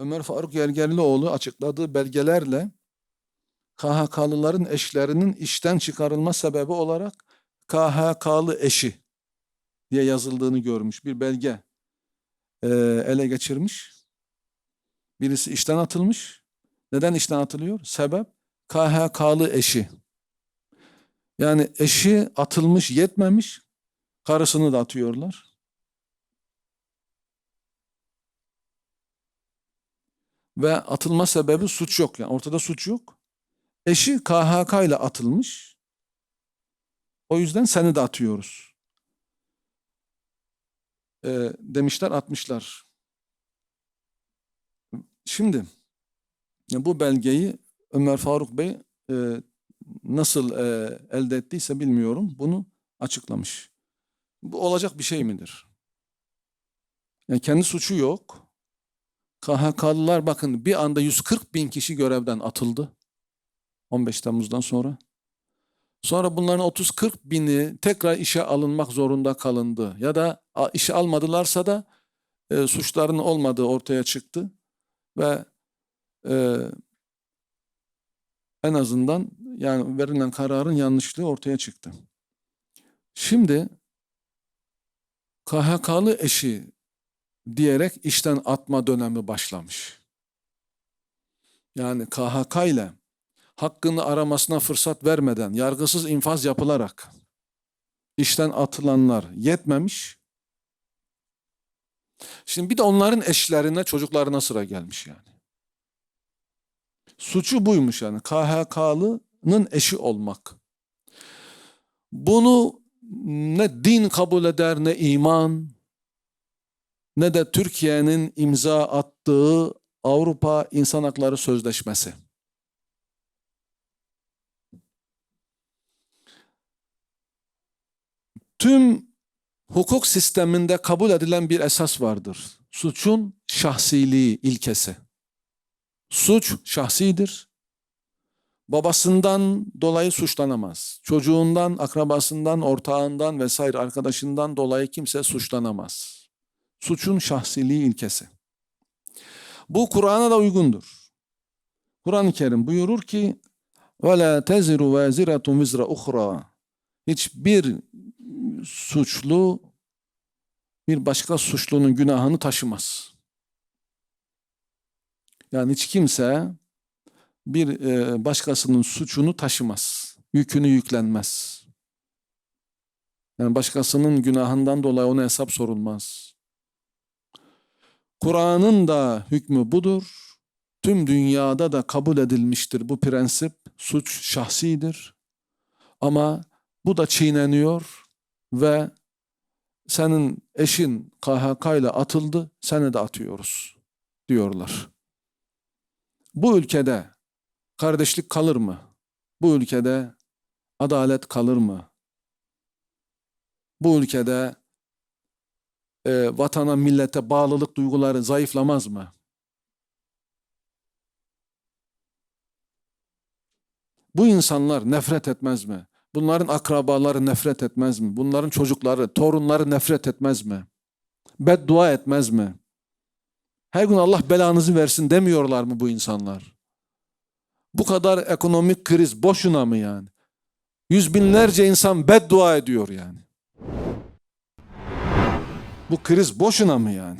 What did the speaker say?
Ömer Faruk Yergerlioğlu açıkladığı belgelerle KHK'lıların eşlerinin işten çıkarılma sebebi olarak KHK'lı eşi diye yazıldığını görmüş bir belge eee, ele geçirmiş. Birisi işten atılmış. Neden işten atılıyor? Sebep KHK'lı eşi. Yani eşi atılmış yetmemiş, karısını da atıyorlar. Ve atılma sebebi suç yok. Yani ortada suç yok. Eşi KHK ile atılmış. O yüzden seni de atıyoruz. Ee, demişler atmışlar. Şimdi bu belgeyi Ömer Faruk Bey e, nasıl e, elde ettiyse bilmiyorum. Bunu açıklamış. Bu olacak bir şey midir? Yani kendi suçu yok. KHK'lılar bakın bir anda 140 bin kişi görevden atıldı. 15 Temmuz'dan sonra. Sonra bunların 30-40 bini tekrar işe alınmak zorunda kalındı. Ya da işe almadılarsa da e, suçların olmadığı ortaya çıktı. Ve e, en azından yani verilen kararın yanlışlığı ortaya çıktı. Şimdi KHK'lı eşi diyerek işten atma dönemi başlamış. Yani KHK ile hakkını aramasına fırsat vermeden yargısız infaz yapılarak işten atılanlar yetmemiş. Şimdi bir de onların eşlerine, çocuklarına sıra gelmiş yani. Suçu buymuş yani KHK'lının eşi olmak. Bunu ne din kabul eder ne iman ne de Türkiye'nin imza attığı Avrupa İnsan Hakları Sözleşmesi. Tüm hukuk sisteminde kabul edilen bir esas vardır. Suçun şahsiliği ilkesi. Suç şahsidir. Babasından dolayı suçlanamaz. Çocuğundan, akrabasından, ortağından vesaire arkadaşından dolayı kimse suçlanamaz suçun şahsiliği ilkesi. Bu Kur'an'a da uygundur. Kur'an-ı Kerim buyurur ki وَلَا تَزِرُ وَازِرَةٌ وِزْرَ اُخْرَى Hiçbir suçlu bir başka suçlunun günahını taşımaz. Yani hiç kimse bir e, başkasının suçunu taşımaz. Yükünü yüklenmez. Yani başkasının günahından dolayı ona hesap sorulmaz. Kur'an'ın da hükmü budur. Tüm dünyada da kabul edilmiştir bu prensip. Suç şahsidir. Ama bu da çiğneniyor ve senin eşin KHK ile atıldı, seni de atıyoruz diyorlar. Bu ülkede kardeşlik kalır mı? Bu ülkede adalet kalır mı? Bu ülkede e, vatana, millete bağlılık duyguları zayıflamaz mı? Bu insanlar nefret etmez mi? Bunların akrabaları nefret etmez mi? Bunların çocukları, torunları nefret etmez mi? Beddua etmez mi? Her gün Allah belanızı versin demiyorlar mı bu insanlar? Bu kadar ekonomik kriz boşuna mı yani? Yüz binlerce insan beddua ediyor yani. Bu kriz boşuna mı yani?